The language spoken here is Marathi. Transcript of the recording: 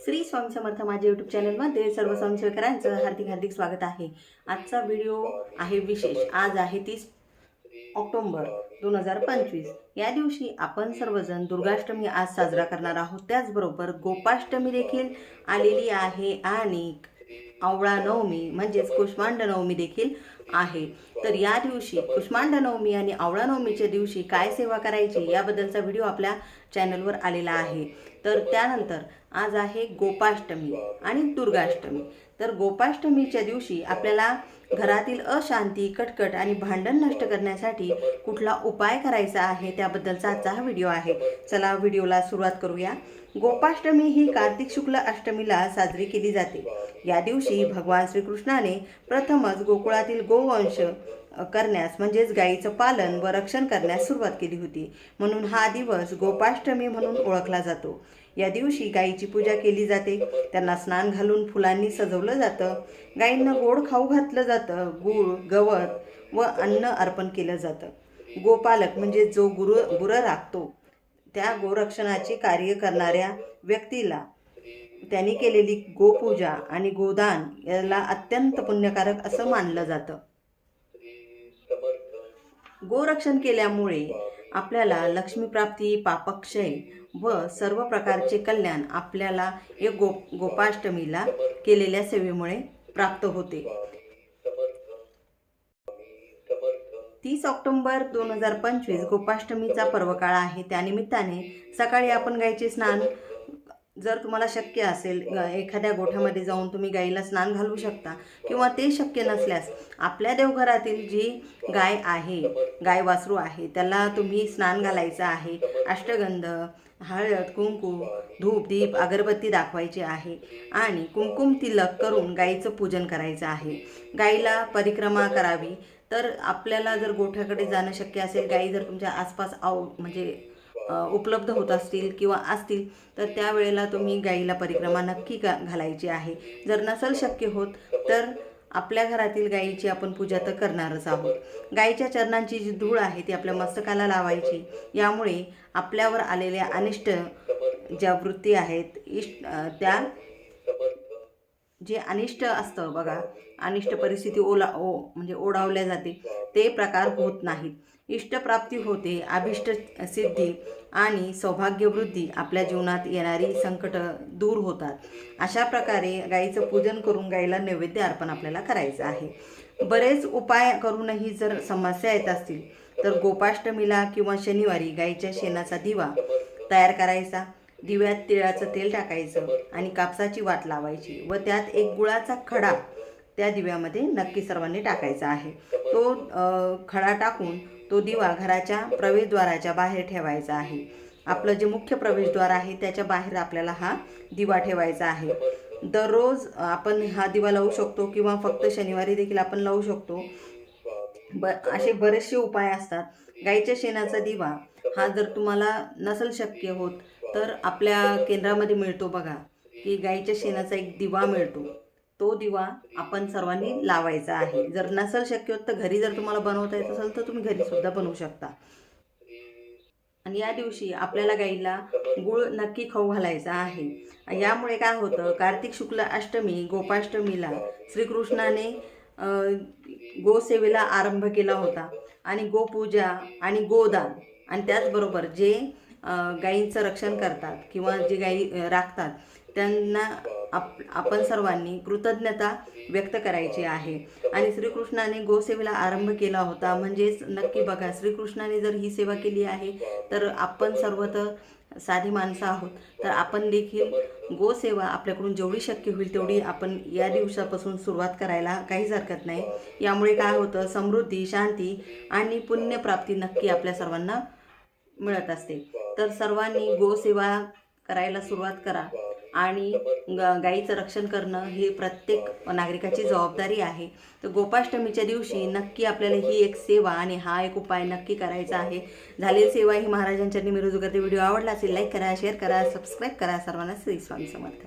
श्री स्वामी समर्थ माझ्या यूट्यूब चॅनलमध्ये सर्व स्वयंसेवकरांचं हार्दिक हार्दिक स्वागत आहे. आजचा व्हिडिओ आहे विशेष. आज आहे तीस ऑक्टोंबर दोन हजार पंचवीस. या दिवशी आपण सर्वजण दुर्गाष्टमी आज साजरा करणार आहोत. त्याचबरोबर गोपाष्टमी देखील आलेली आहे आणि आवळा नवमी म्हणजेच कुष्मांड नवमी देखील आहे. तर या दिवशी कुष्मांड नवमी आणि आवळा नवमीच्या दिवशी काय सेवा करायची याबद्दलचा व्हिडिओ आपल्या चॅनलवर आलेला आहे. तर त्यानंतर आज आहे गोपाष्टमी आणि दुर्गाष्टमी. तर गोपाष्टमीच्या दिवशी आपल्याला घरातील अशांती कटकट आणि भांडण नष्ट करण्यासाठी कुठला उपाय करायचा आहे त्याबद्दलचा आजचा हा व्हिडिओ आहे. चला व्हिडिओला सुरुवात करूया. गोपाष्टमी ही कार्तिक शुक्ल अष्टमीला साजरी केली जाते. या दिवशी भगवान श्रीकृष्णाने प्रथमच गोकुळातील गोवंश करण्यास म्हणजेच गायीचं पालन व रक्षण करण्यास सुरुवात केली होती. म्हणून हा दिवस गोपाष्टमी म्हणून ओळखला जातो. या दिवशी गायीची पूजा केली जाते. त्यांना स्नान घालून फुलांनी सजवलं जातं. गायींना गोड खाऊ घातलं जातं. गूळ गवत व अन्न अर्पण केलं जातं. गोपालक म्हणजे जो गुरु गुरं राखतो त्या गोरक्षणाचे कार्य करणाऱ्या व्यक्तीला त्यांनी केलेली गोपूजा आणि गोदान याला अत्यंत पुण्यकारक असं मानलं जातं. गोरक्षण केल्यामुळे आपल्याला लक्ष्मीप्राप्ती पापक्षय व सर्व प्रकारचे कल्याण आपल्याला या गो गोपाष्टमीला केलेल्या सेवेमुळे प्राप्त होते. तीस ऑक्टोंबर दोन हजार पंचवीस गोपाष्टमीचा पर्वकाळ आहे. त्यानिमित्ताने सकाळी आपण गायीचे स्नान जर तुम्हाला शक्य असेल एखाद्या गोठ्यामध्ये जाऊन तुम्ही गाईला स्नान घालवू शकता किंवा ते शक्य नसल्यास आपल्या देवघरातील जी गाय आहे गाय वासरू आहे त्याला तुम्ही स्नान घालायचं आहे. अष्टगंध हळद कुंकू धूप दीप अगरबत्ती दाखवायची आहे आणि कुंकुम तिलक करून गाईचं पूजन करायचं आहे. गाईला परिक्रमा करावी. तर आपल्याला जर गोठ्याकडे जाणं शक्य असेल गाई जर तुमच्या आसपास आव म्हणजे उपलब्ध होत असतील किंवा असतील तर त्यावेळेला तुम्ही गाईला परिक्रमा नक्की गा घालायची आहे. जर नसेल शक्य होत तर आपल्या घरातील गाईची आपण पूजा तर करणारच आहोत. गाईच्या चरणांची जी धूळ आहे ती आपल्या मस्तकाला लावायची. यामुळे आपल्यावर आलेल्या अनिष्ट ज्या वृत्ती आहेत इष्ट त्या जे अनिष्ट असतं बघा अनिष्ट परिस्थिती ओला ओ म्हणजे ओढावल्या जाते ते प्रकार होत नाहीत. इष्टप्राप्ती होते अभिष्ट सिद्धी आणि सौभाग्यवृद्धी आपल्या जीवनात येणारी संकट दूर होतात. अशा प्रकारे गाईचं पूजन करून गाईला नैवेद्य अर्पण आपल्याला करायचं आहे. बरेच उपाय करूनही जर समस्या येत असतील तर गोपाष्टमीला किंवा शनिवारी गाईच्या शेणाचा दिवा तयार करायचा. दिव्यात तिळाचं तेल टाकायचं आणि कापसाची वाट लावायची व त्यात एक गुळाचा खडा त्या दिव्यामध्ये नक्की सर्वांनी टाकायचा आहे. तो खडा टाकून तो दिवा घराच्या प्रवेशद्वाराच्या बाहेर ठेवायचा आहे. आपलं जे मुख्य प्रवेशद्वार आहे त्याच्या बाहेर आपल्याला हा दिवा ठेवायचा आहे. दररोज आपण हा दिवा लावू शकतो किंवा फक्त शनिवारी देखील आपण लावू शकतो. ब असे बरेचसे उपाय असतात. गाईच्या शेणाचा दिवा हा जर तुम्हाला नसेल शक्य होत तर आपल्या केंद्रामध्ये मिळतो बघा की गाईच्या शेणाचा एक दिवा मिळतो. तो दिवा आपण सर्वांनी लावायचा आहे. जर नसेल शक्य होत तर घरी जर तुम्हाला बनवता येत असेल तर तुम्ही घरी सुद्धा बनवू शकता. आणि या दिवशी आपल्याला गाईला गुळ नक्की खाऊ घालायचा आहे. यामुळे काय होतं? कार्तिक शुक्ल अष्टमी गोपाष्टमीला श्रीकृष्णाने गोसेवेला आरंभ केला होता. आणि गोपूजा आणि गोदान आणि त्याचबरोबर जे अ, गायींचं रक्षण करतात किंवा जे गायी राखतात त्यांना आप आपण सर्वांनी कृतज्ञता व्यक्त करायची आहे. आणि श्रीकृष्णाने गोसेवेला आरंभ केला होता. म्हणजेच नक्की बघा श्रीकृष्णाने जर ही सेवा केली आहे तर आपण सर्व तर साधी माणसं आहोत. तर आपण देखील गोसेवा आपल्याकडून जेवढी शक्य होईल तेवढी आपण या दिवसापासून सुरुवात करायला काहीच हरकत नाही. यामुळे काय होतं? समृद्धी शांती आणि पुण्यप्राप्ती नक्की आपल्या सर्वांना मिळत असते. तर सर्वांनी गोसेवा करायला सुरुवात करा. आणि ग गाईचं रक्षण करणं ही प्रत्येक नागरिकाची जबाबदारी आहे. तर गोपाष्टमीच्या दिवशी नक्की आपल्याला ही एक सेवा आणि हा एक उपाय नक्की करायचा आहे. झालेली सेवा ही महाराजांच्या निमिरोजू करते. व्हिडिओ आवडला असेल लाईक करा शेअर करा सबस्क्राईब करा. सर्वांना श्री स्वामी समर्थ.